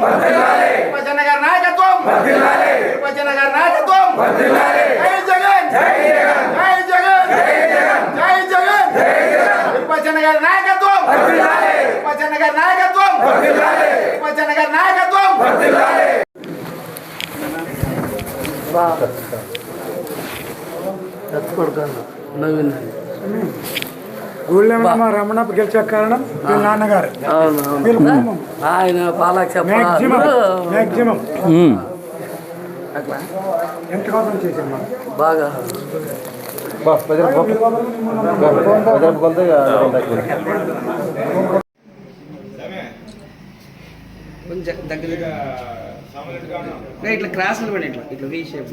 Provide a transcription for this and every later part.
విభజన గారి నాయకత్వం విభజన గారి నాయకత్వం జై జగన్ జై జగన్ జై జగన్ విభజన గారి నాయకత్వం విభజన గారి నాయకత్వం విభజన గారి నాయకత్వం నవీన్ ఊళ్ళేమో రమణప్ప గెలిచే కారణం వీళ్ళ నాన్నగారు. వీళ్ళ కుటుంబం. ఆయన పాలాక్ష మ్యాక్సిమం మ్యాక్సిమం ఎంత కోసం చేసాం బాగా. కొంచెం దగ్గర ఇట్లా క్రాస్ పడి ఇట్లా ఇట్లా వీ షేప్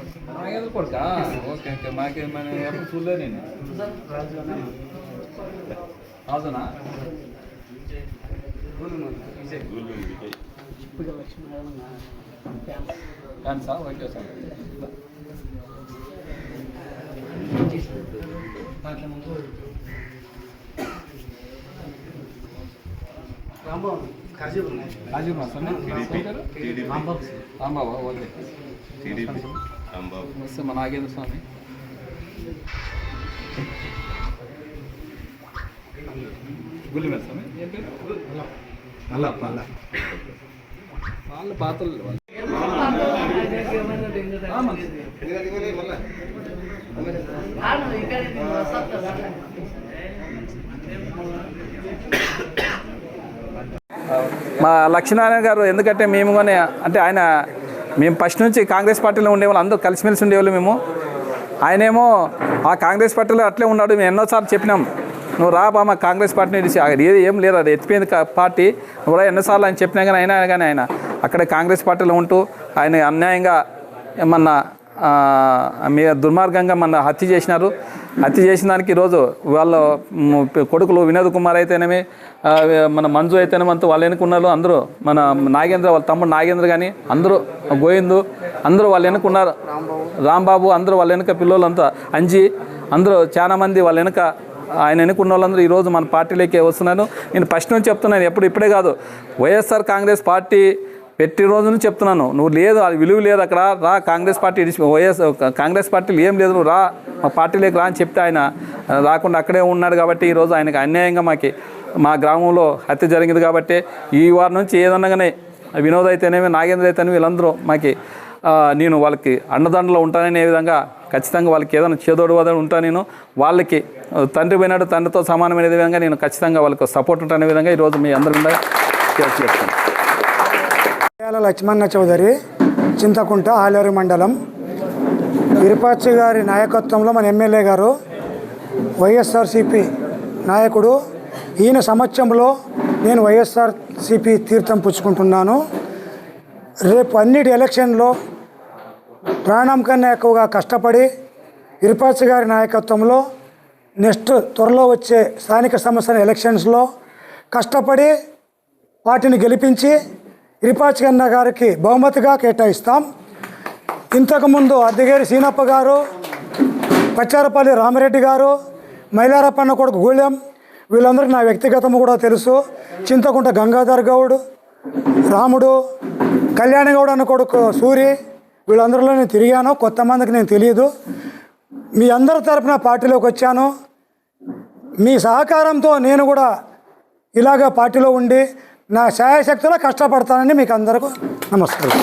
నాగేంద్ర కొడుక ఓకే ఓకే మాకే మన ఎప్పుడు చూడలేదు నేను అవునా కానీ sir okay sir Rajiv master Rambaba okay నమస్తే మా నాగేంద్ర స్వామి గుల్లి మీద స్వామి ఏం పేరు వాళ్ళ పాత్రలు వాళ్ళు. ఆ, మంచిది. మా లక్ష్మీనారాయణ గారు ఎందుకంటే మేము కానీ అంటే ఆయన మేము ఫస్ట్ నుంచి కాంగ్రెస్ పార్టీలో ఉండేవాళ్ళు అందరూ కలిసిమెలిసి ఉండేవాళ్ళు మేము. ఆయనేమో ఆ కాంగ్రెస్ పార్టీలో అట్లే ఉన్నాడు మేము ఎన్నోసార్లు చెప్పినాం. నువ్వు రా బామ్మ కాంగ్రెస్ పార్టీని ఇడిచి ఏది ఏం లేదు అది ఎత్తిపోయింది పార్టీ. నువ్వు రా ఎన్నోసార్లు ఆయన చెప్పినా కానీ అయినా కానీ ఆయన. అక్కడ కాంగ్రెస్ పార్టీలో ఉంటూ ఆయన అన్యాయంగా ఏమన్నా మీ దుర్మార్గంగా మన హత్య చేసినారు. హత్య చేసిన దానికి ఈరోజు వాళ్ళ కొడుకులు వినోద్ కుమార్ అయితేనేమి మన మంజు అయితేనేమి అంతా వాళ్ళు వెనుకున్నారు అందరూ మన నాగేంద్ర వాళ్ళ తమ్ముడు నాగేంద్ర కానీ అందరూ గోవిందు అందరూ వాళ్ళు వెనుకున్నారు రాంబాబు అందరూ వాళ్ళ వెనుక పిల్లలంతా అంజి అందరూ చాలామంది వాళ్ళ వెనుక ఆయన ఎన్నుకున్న వాళ్ళందరూ ఈరోజు మన పార్టీలోకి వస్తున్నాను నేను ఫస్ట్ నుంచి చెప్తున్నాను ఎప్పుడు ఇప్పుడే కాదు. వైఎస్ఆర్ కాంగ్రెస్ పార్టీ పెట్టి రోజును చెప్తున్నాను. నువ్వు లేదు అది విలువ లేదు అక్కడ రా కాంగ్రెస్ పార్టీ ఇడిచి వైఎస్ కాంగ్రెస్ పార్టీలు ఏం లేదు నువ్వు రా మా పార్టీలోకి రా అని చెప్తే ఆయన రాకుండా అక్కడే ఉన్నాడు కాబట్టి ఈరోజు ఆయనకు అన్యాయంగా మాకి మా గ్రామంలో హత్య జరిగింది కాబట్టి ఈ వారం నుంచి ఏదన్నగానే వినోద్ అయితేనేమి నాగేంద్ర అయితేనేమి వీళ్ళందరూ మాకి నేను వాళ్ళకి అన్నదండలో ఉంటాననే విధంగా ఖచ్చితంగా వాళ్ళకి ఏదైనా చేదోడు వదడు ఉంటాను నేను వాళ్ళకి తండ్రి పోయినాడు తండ్రితో సమానమైన విధంగా నేను ఖచ్చితంగా వాళ్ళకి సపోర్ట్ ఉంటానే విధంగా ఈరోజు మీ అందరి మీద పేల లక్ష్మణ చౌదరి చింతకుంట ఆలేరు మండలం. విరుపాచి గారి నాయకత్వంలో మన ఎమ్మెల్యే గారు వైఎస్ఆర్సిపి నాయకుడు. ఈయన సమక్షంలో నేను వైఎస్ఆర్సిపి తీర్థం పుచ్చుకుంటున్నాను. రేపు అన్నిటి ఎలక్షన్లో ప్రాణం కన్నా ఎక్కువగా కష్టపడి విరుపాచి గారి నాయకత్వంలో నెక్స్ట్ త్వరలో వచ్చే స్థానిక సంస్థల ఎలక్షన్స్లో కష్టపడి వాటిని గెలిపించి ఇరిపాచికన్న గారికి బహుమతిగా కేటాయిస్తాం. ఇంతకుముందు అద్దెగేరి సీనప్ప గారు పచ్చారపల్లి రామిరెడ్డి గారు మైలారప్పన్న కొడుకు గూళెం వీళ్ళందరికీ నా వ్యక్తిగతము కూడా తెలుసు. చింతకుంట గంగాధర్ గౌడ్ రాముడు కళ్యాణి గౌడ్ అన్న కొడుకు సూరి వీళ్ళందరిలో నేను తిరిగాను. కొత్త మందికి నేను తెలియదు. మీ అందరి తరపున పార్టీలోకి వచ్చాను. మీ సహకారంతో నేను కూడా ఇలాగ పార్టీలో ఉండి నా శాయశక్తిలో కష్టపడతానని మీకు అందరికీ నమస్కారం